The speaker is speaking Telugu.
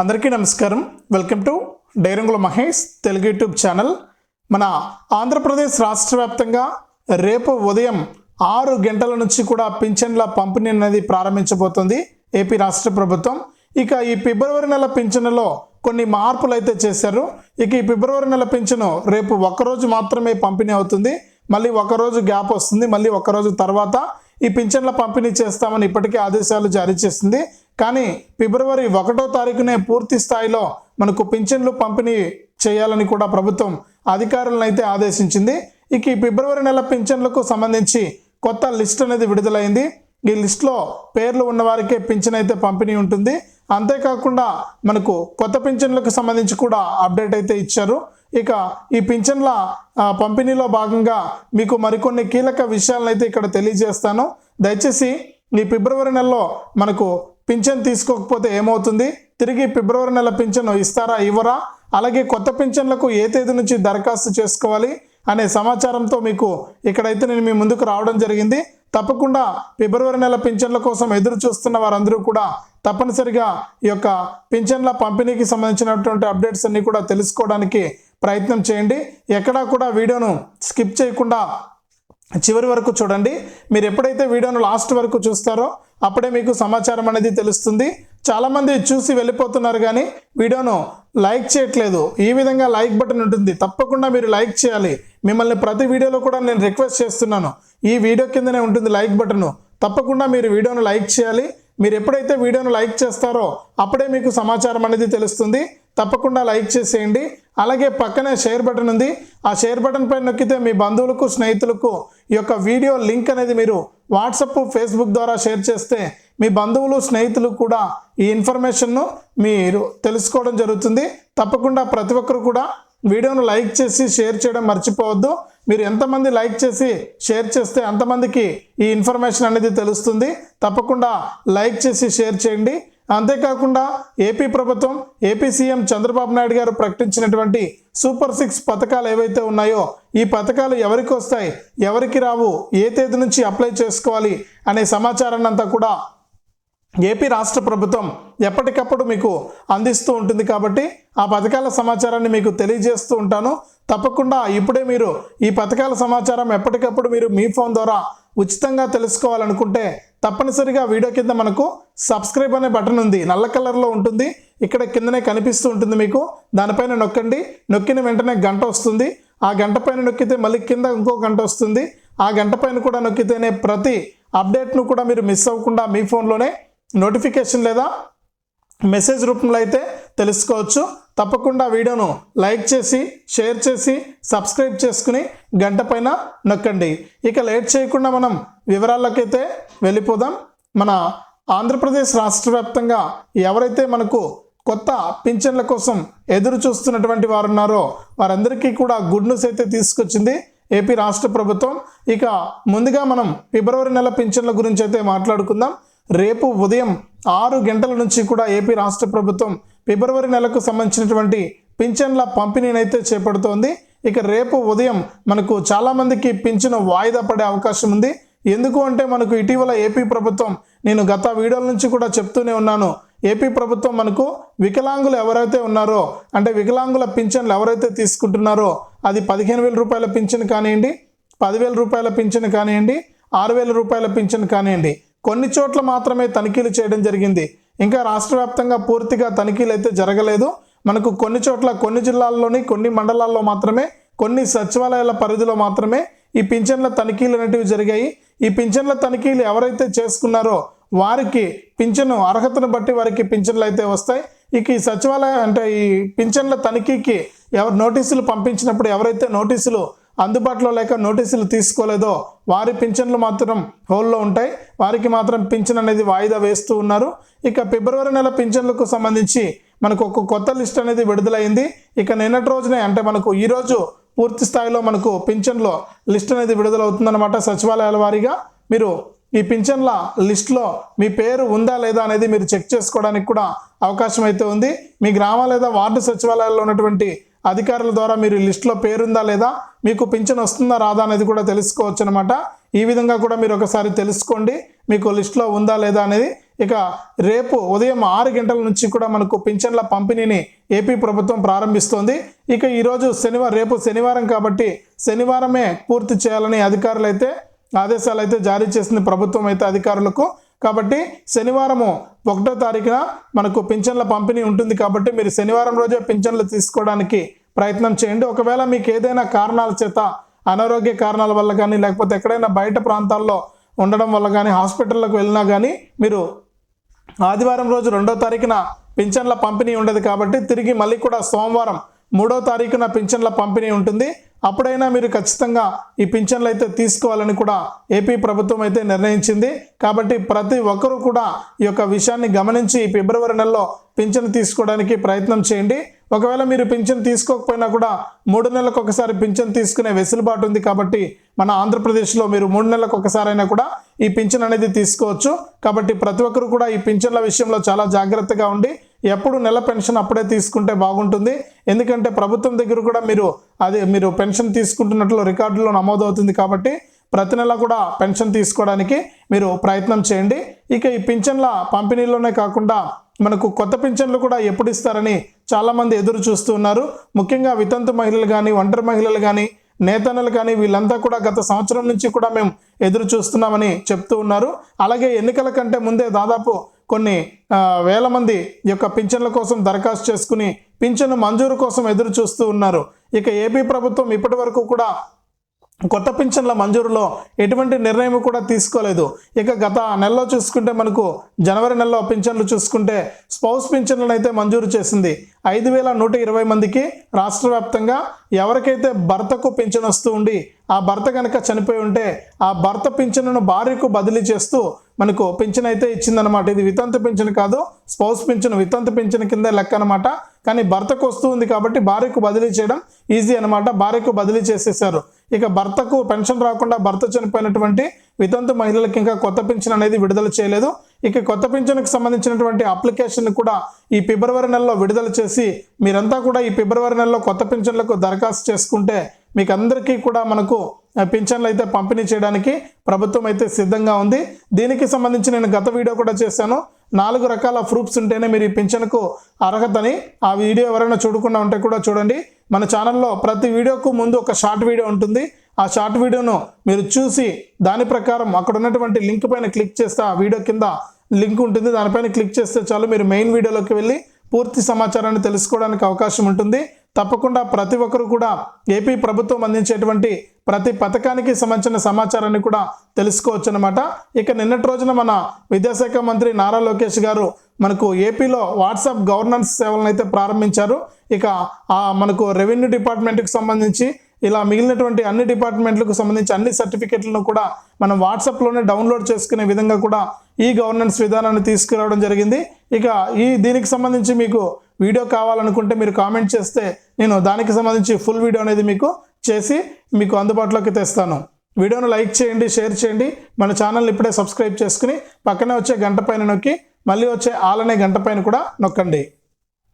అందరికీ నమస్కారం. Welcome to Dairangula Mahesh Telugu YouTube channel. మన ఆంధ్రప్రదేశ్ రాష్ట్ర వ్యాప్తంగా రేపు ఉదయం ఆరు గంటల నుంచి కూడా పింఛన్ల పంపిణీ అనేది ప్రారంభించబోతుంది ఏపీ రాష్ట్ర ప్రభుత్వం. ఇక ఈ ఫిబ్రవరి నెల పింఛన్లో కొన్ని మార్పులు అయితే చేశారు. ఇక ఈ ఫిబ్రవరి నెల పింఛను రేపు ఒక్కరోజు మాత్రమే పంపిణీ అవుతుంది. మళ్ళీ ఒకరోజు గ్యాప్ వస్తుంది. మళ్ళీ ఒకరోజు తర్వాత ఈ పింఛన్ల పంపిణీ చేస్తామని ఇప్పటికే ఆదేశాలు జారీ చేసింది. కానీ ఫిబ్రవరి ఒకటో తారీఖునే పూర్తి స్థాయిలో మనకు పింఛన్లు పంపిణీ చేయాలని కూడా ప్రభుత్వం అధికారులను అయితే ఆదేశించింది. ఇక ఈ ఫిబ్రవరి నెల పింఛన్లకు సంబంధించి కొత్త లిస్ట్ అనేది విడుదలైంది. ఈ లిస్ట్లో పేర్లు ఉన్నవారికే పింఛన్ అయితే పంపిణీ ఉంటుంది. అంతేకాకుండా మనకు కొత్త పింఛన్లకు సంబంధించి కూడా అప్డేట్ అయితే ఇచ్చారు. ఇక ఈ పింఛన్ల పంపిణీలో భాగంగా మీకు మరికొన్ని కీలక విషయాలను అయితే ఇక్కడ తెలియజేస్తాను. దయచేసి ఈ ఫిబ్రవరి నెలలో మనకు పింఛన్ తీసుకోకపోతే ఏమవుతుంది? తిరిగి ఫిబ్రవరి నెల పింఛను ఇస్తారా ఇవ్వరా? అలాగే కొత్త పింఛన్లకు ఏ తేదీ నుంచి దరఖాస్తు చేసుకోవాలి అనే సమాచారంతో మీకు ఇక్కడైతే నేను మీ ముందుకు రావడం జరిగింది. తప్పకుండా ఫిబ్రవరి నెల పింఛన్ల కోసం ఎదురు చూస్తున్న వారందరూ కూడా తప్పనిసరిగా ఈ యొక్క పింఛన్ల పంపిణీకి సంబంధించినటువంటి అప్డేట్స్ అన్నీ కూడా తెలుసుకోవడానికి ప్రయత్నం చేయండి. ఎక్కడా కూడా వీడియోను స్కిప్ చేయకుండా చివరి వరకు చూడండి. మీరు ఎప్పుడైతే వీడియోను లాస్ట్ వరకు చూస్తారో అప్పుడే మీకు సమాచారం అనేది తెలుస్తుంది. చాలామంది చూసి వెళ్ళిపోతున్నారు కానీ వీడియోను లైక్ చేయట్లేదు. ఈ విధంగా లైక్ బటన్ ఉంటుంది. తప్పకుండా మీరు లైక్ చేయాలి. మిమ్మల్ని ప్రతి వీడియోలో కూడా నేను రిక్వెస్ట్ చేస్తున్నాను. ఈ వీడియో కిందనే ఉంటుంది లైక్ బటను. తప్పకుండా మీరు వీడియోను లైక్ చేయాలి. మీరు ఎప్పుడైతే వీడియోను లైక్ చేస్తారో అప్పుడే మీకు సమాచారం అనేది తెలుస్తుంది. తప్పకుండా లైక్ చేసేయండి. అలాగే పక్కనే షేర్ బటన్ ఉంది. ఆ షేర్ బటన్ పైన నొక్కితే మీ బంధువులకు స్నేహితులకు ఈ యొక్క వీడియో లింక్ అనేది మీరు వాట్సప్ ఫేస్బుక్ ద్వారా షేర్ చేస్తే మీ బంధువులు స్నేహితులు కూడా ఈ ఇన్ఫర్మేషన్ను మీరు తెలుసుకోవడం జరుగుతుంది. తప్పకుండా ప్రతి ఒక్కరు కూడా వీడియోను లైక్ చేసి షేర్ చేయడం మర్చిపోవద్దు. మీరు ఎంతమంది లైక్ చేసి షేర్ చేస్తే అంతమందికి ఈ ఇన్ఫర్మేషన్ అనేది తెలుస్తుంది. తప్పకుండా లైక్ చేసి షేర్ చేయండి. అంతేకాకుండా ఏపీ ప్రభుత్వం ఏపీ సీఎం చంద్రబాబు నాయుడు గారు ప్రకటించినటువంటి సూపర్ సిక్స్ పథకాలు ఏవైతే ఉన్నాయో ఈ పథకాలు ఎవరికి వస్తాయి ఎవరికి రావు ఏ తేదీ నుంచి అప్లై చేసుకోవాలి అనే సమాచారాన్ని అంతా కూడా ఏపీ రాష్ట్ర ప్రభుత్వం ఎప్పటికప్పుడు మీకు అందిస్తూ ఉంటుంది కాబట్టి ఆ పథకాల సమాచారాన్ని మీకు తెలియజేస్తూ ఉంటాను. తప్పకుండా ఇప్పుడే మీరు ఈ పథకాల సమాచారం ఎప్పటికప్పుడు మీరు మీ ఫోన్ ద్వారా ఉచితంగా తెలుసుకోవాలనుకుంటే తప్పనిసరిగా వీడియో కింద మనకు సబ్స్క్రైబ్ అనే బటన్ ఉంది. నల్ల కలర్లో ఉంటుంది. ఇక్కడ కిందనే కనిపిస్తూ ఉంటుంది మీకు. దానిపైన నొక్కండి. నొక్కిన వెంటనే గంట వస్తుంది. ఆ గంట పైన నొక్కితే మళ్ళీ కింద ఇంకో గంట వస్తుంది. ఆ గంట పైన కూడా నొక్కితేనే ప్రతి అప్డేట్ను కూడా మీరు మిస్ అవ్వకుండా మీ ఫోన్లోనే నోటిఫికేషన్ లేదా మెసేజ్ రూపంలో అయితే తెలుసుకోవచ్చు. తప్పకుండా వీడియోను లైక్ చేసి షేర్ చేసి సబ్స్క్రైబ్ చేసుకుని గంట పైన నొక్కండి. ఇక లేట్ చేయకుండా మనం వివరాలకైతే వెళ్ళిపోదాం. మన ఆంధ్రప్రదేశ్ రాష్ట్ర వ్యాప్తంగా ఎవరైతే మనకు కొత్త పింఛన్ల కోసం ఎదురు చూస్తున్నటువంటి వారు ఉన్నారో వారందరికీ కూడా గుడ్ న్యూస్ అయితే తీసుకొచ్చింది ఏపీ రాష్ట్ర ప్రభుత్వం. ఇక ముందుగా మనం ఫిబ్రవరి నెల పింఛన్ల గురించి అయితే మాట్లాడుకుందాం. రేపు ఉదయం ఆరు గంటల నుంచి కూడా ఏపీ రాష్ట్ర ప్రభుత్వం ఫిబ్రవరి నెలకు సంబంధించినటువంటి పింఛన్ల పంపిణీని అయితే చేపడుతోంది. ఇక రేపు ఉదయం మనకు చాలామందికి పింఛను వాయిదా పడే అవకాశం ఉంది. ఎందుకు అంటే మనకు ఇటీవల ఏపీ ప్రభుత్వం నేను గత వీడియోల నుంచి కూడా చెప్తూనే ఉన్నాను. ఏపీ ప్రభుత్వం మనకు వికలాంగులు ఎవరైతే ఉన్నారో అంటే వికలాంగుల పింఛన్లు ఎవరైతే తీసుకుంటున్నారో అది పదిహేను వేల రూపాయల పింఛన్ కానివ్వండి పదివేల రూపాయల పింఛన్ కానివ్వండి ఆరు వేల రూపాయల పింఛన్ కానివ్వండి. కొన్ని చోట్ల మాత్రమే తనిఖీలు చేయడం జరిగింది. ఇంకా రాష్ట్ర వ్యాప్తంగా పూర్తిగా తనిఖీలు అయితే జరగలేదు. మనకు కొన్ని చోట్ల కొన్ని జిల్లాల్లోని కొన్ని మండలాల్లో మాత్రమే కొన్ని సచివాలయాల పరిధిలో మాత్రమే ఈ పింఛన్ల తనిఖీలు అనేటివి జరిగాయి. ఈ పింఛన్ల తనిఖీలు ఎవరైతే చేసుకున్నారో వారికి పింఛను అర్హతను బట్టి వారికి పింఛన్లు అయితే వస్తాయి. ఇక ఈ సచివాలయం అంటే ఈ పింఛన్ల తనిఖీకి ఎవరు నోటీసులు పంపించినప్పుడు ఎవరైతే నోటీసులు అందుబాటులో లేక నోటీసులు తీసుకోలేదో వారి పింఛన్లు మాత్రం హోల్లో ఉంటాయి. వారికి మాత్రం పింఛన్ అనేది వాయిదా వేస్తూ ఉన్నారు. ఇక ఫిబ్రవరి నెల పింఛన్లకు సంబంధించి మనకు ఒక కొత్త లిస్ట్ అనేది విడుదలైంది. ఇక నిన్నటి రోజునే అంటే మనకు ఈరోజు పూర్తి స్థాయిలో మనకు పింఛన్లో లిస్ట్ అనేది విడుదలవుతుందన్నమాట సచివాలయాల వారీగా. మీరు ఈ పింఛన్ల లిస్ట్లో మీ పేరు ఉందా లేదా అనేది మీరు చెక్ చేసుకోవడానికి కూడా అవకాశం అయితే ఉంది. మీ గ్రామ లేదా వార్డు సచివాలయాల్లో ఉన్నటువంటి అధికారుల ద్వారా మీరు లిస్టులో పేరుందా లేదా మీకు పింఛన్ వస్తుందా రాదా అనేది కూడా తెలుసుకోవచ్చు అనమాట ఈ విధంగా కూడా మీరు ఒకసారి తెలుసుకోండి మీకు లిస్టులో ఉందా లేదా అనేది. ఇక రేపు ఉదయం ఆరు గంటల నుంచి కూడా మనకు పింఛన్ల పంపిణీని ఏపీ ప్రభుత్వం ప్రారంభిస్తోంది. ఇక ఈరోజు శనివారం రేపు శనివారం కాబట్టి శనివారమే పూర్తి చేయాలని అధికారులు అయితే ఆదేశాలు అయితే జారీ చేసింది ప్రభుత్వం అయితే అధికారులకు. కాబట్టి శనివారము ఒకటో తారీఖున మనకు పింఛన్ల పంపిణీ ఉంటుంది కాబట్టి మీరు శనివారం రోజే పింఛన్లు తీసుకోవడానికి ప్రయత్నం చేయండి. ఒకవేళ మీకు ఏదైనా కారణాల చేత అనారోగ్య కారణాల వల్ల కానీ లేకపోతే ఎక్కడైనా బయట ప్రాంతాల్లో ఉండడం వల్ల కానీ హాస్పిటల్లకు వెళ్ళినా కానీ మీరు ఆదివారం రోజు రెండో తారీఖున పింఛన్ల పంపిణీ ఉండదు కాబట్టి తిరిగి మళ్ళీ కూడా సోమవారం మూడో తారీఖున పింఛన్ల పంపిణీ ఉంటుంది. అప్పుడైనా మీరు ఖచ్చితంగా ఈ పింఛన్లు అయితే తీసుకోవాలని కూడా ఏపీ ప్రభుత్వం అయితే నిర్ణయించింది. కాబట్టి ప్రతి ఒక్కరూ కూడా ఈ యొక్క విషయాన్ని గమనించి ఫిబ్రవరి నెలలో పింఛన్ తీసుకోవడానికి ప్రయత్నం చేయండి. ఒకవేళ మీరు పింఛన్ తీసుకోకపోయినా కూడా మూడు నెలలకు ఒకసారి పింఛన్ తీసుకునే వెసులుబాటు ఉంది కాబట్టి మన ఆంధ్రప్రదేశ్లో మీరు మూడు నెలలకు ఒకసారైనా కూడా ఈ పింఛన్ అనేది తీసుకోవచ్చు. కాబట్టి ప్రతి ఒక్కరు కూడా ఈ పింఛన్ల విషయంలో చాలా జాగ్రత్తగా ఉండి ఎప్పుడు నెల పెన్షన్ అప్పుడే తీసుకుంటే బాగుంటుంది. ఎందుకంటే ప్రభుత్వం దగ్గర కూడా మీరు అది మీరు పెన్షన్ తీసుకుంటున్నట్లు రికార్డులో నమోదవుతుంది కాబట్టి ప్రతి నెల కూడా పెన్షన్ తీసుకోవడానికి మీరు ప్రయత్నం చేయండి. ఇక ఈ పింఛన్ల పంపిణీలోనే కాకుండా మనకు కొత్త పింఛన్లు కూడా ఎప్పుడు ఇస్తారని చాలామంది ఎదురు చూస్తూ ఉన్నారు. ముఖ్యంగా వితంతు మహిళలు కానీ ఒంటరి మహిళలు కానీ నేతన్నలు కానీ వీళ్ళంతా కూడా గత సంవత్సరం నుంచి కూడా మేము ఎదురు చూస్తున్నామని చెప్తూ ఉన్నారు. అలాగే ఎన్నికల కంటే ముందే దాదాపు కొన్ని వేల మంది యొక్క పింఛన్ల కోసం దరఖాస్తు చేసుకుని పింఛను మంజూరు కోసం ఎదురు చూస్తూ ఉన్నారు. ఇక ఏపీ ప్రభుత్వం ఇప్పటి వరకు కూడా కొత్త పింఛన్ల మంజూరులో ఎటువంటి నిర్ణయం కూడా తీసుకోలేదు. ఇక గత నెలలో చూసుకుంటే మనకు జనవరి నెలలో పింఛన్లు చూసుకుంటే స్పౌస్ పింఛన్లను అయితే మంజూరు చేసింది. ఐదు వేల నూట ఇరవై మందికి రాష్ట్ర వ్యాప్తంగా ఎవరికైతే భర్తకు పింఛన్ వస్తూ ఉండి ఆ భర్త కనుక చనిపోయి ఉంటే ఆ భర్త పింఛన్ను భార్యకు బదిలీ చేస్తూ మనకు పింఛన్ అయితే ఇచ్చిందనమాట ఇది వితంతు పెన్షన్ కాదు స్పౌస్ పెన్షన్ వితంతు పెన్షన్ కింద లెక్క అనమాట కానీ భర్తకు వస్తూ ఉంది కాబట్టి భార్యకు బదిలీ చేయడం ఈజీ అనమాట భార్యకు బదిలీ చేసేసారు ఇక భర్తకు పెన్షన్ రాకుండా భర్త చనిపోయినటువంటి వితంతు మహిళలకు ఇంకా కొత్త పెన్షన్ అనేది విడుదల చేయలేదు. ఇక కొత్త పింఛన్కి సంబంధించినటువంటి అప్లికేషన్ కూడా ఈ ఫిబ్రవరి నెలలో విడుదల చేసి మీరంతా కూడా ఈ ఫిబ్రవరి నెలలో కొత్త పెన్షన్లకు దరఖాస్తు చేసుకుంటే మీకు అందరికీ కూడా మనకు పింఛన్లు అయితే పంపిణీ చేయడానికి ప్రభుత్వం అయితే సిద్ధంగా ఉంది. దీనికి సంబంధించి నేను గత వీడియో కూడా చేశాను. నాలుగు రకాల ప్రూఫ్స్ ఉంటేనే మీరు ఈ పింఛన్కు అర్హతని ఆ వీడియో ఎవరైనా చూడకుండా ఉంటే కూడా చూడండి. మన ఛానల్లో ప్రతి వీడియోకు ముందు ఒక షార్ట్ వీడియో ఉంటుంది. ఆ షార్ట్ వీడియోను మీరు చూసి దాని ప్రకారం అక్కడ ఉన్నటువంటి లింక్ పైన క్లిక్ చేస్తే ఆ వీడియో కింద లింక్ ఉంటుంది. దానిపైన క్లిక్ చేస్తే చాలు మీరు మెయిన్ వీడియోలోకి వెళ్ళి పూర్తి సమాచారాన్ని తెలుసుకోవడానికి అవకాశం ఉంటుంది. తప్పకుండా ప్రతి ఒక్కరు కూడా ఏపీ ప్రభుత్వం అందించేటువంటి ప్రతి పథకానికి సంబంధించిన సమాచారాన్ని కూడా తెలుసుకోవచ్చు అనమాట ఇక నిన్నటి రోజున మన విద్యాశాఖ మంత్రి నారా లోకేష్ గారు మనకు ఏపీలో వాట్సాప్ గవర్నెన్స్ సేవలను అయితే ప్రారంభించారు. ఇక ఆ మనకు రెవెన్యూ డిపార్ట్మెంట్కి సంబంధించి ఇలా మిగిలినటువంటి అన్ని డిపార్ట్మెంట్లకు సంబంధించి అన్ని సర్టిఫికెట్లను కూడా మనం వాట్సాప్లోనే డౌన్లోడ్ చేసుకునే విధంగా కూడా ఈ గవర్నెన్స్ విధానాన్ని తీసుకురావడం జరిగింది. ఇక ఈ దీనికి సంబంధించి మీకు వీడియో కావాలనుకుంటే మీరు కామెంట్ చేస్తే నేను దానికి సంబంధించి ఫుల్ వీడియో అనేది మీకు చేసి మీకు అందుబాటులోకి తెస్తాను. వీడియోను లైక్ చేయండి షేర్ చేయండి. మన ఛానల్ని ఇప్పుడే సబ్స్క్రైబ్ చేసుకుని పక్కనే వచ్చే గంట పైన నొక్కి మళ్ళీ వచ్చే ఆలనే గంట పైన కూడా నొక్కండి.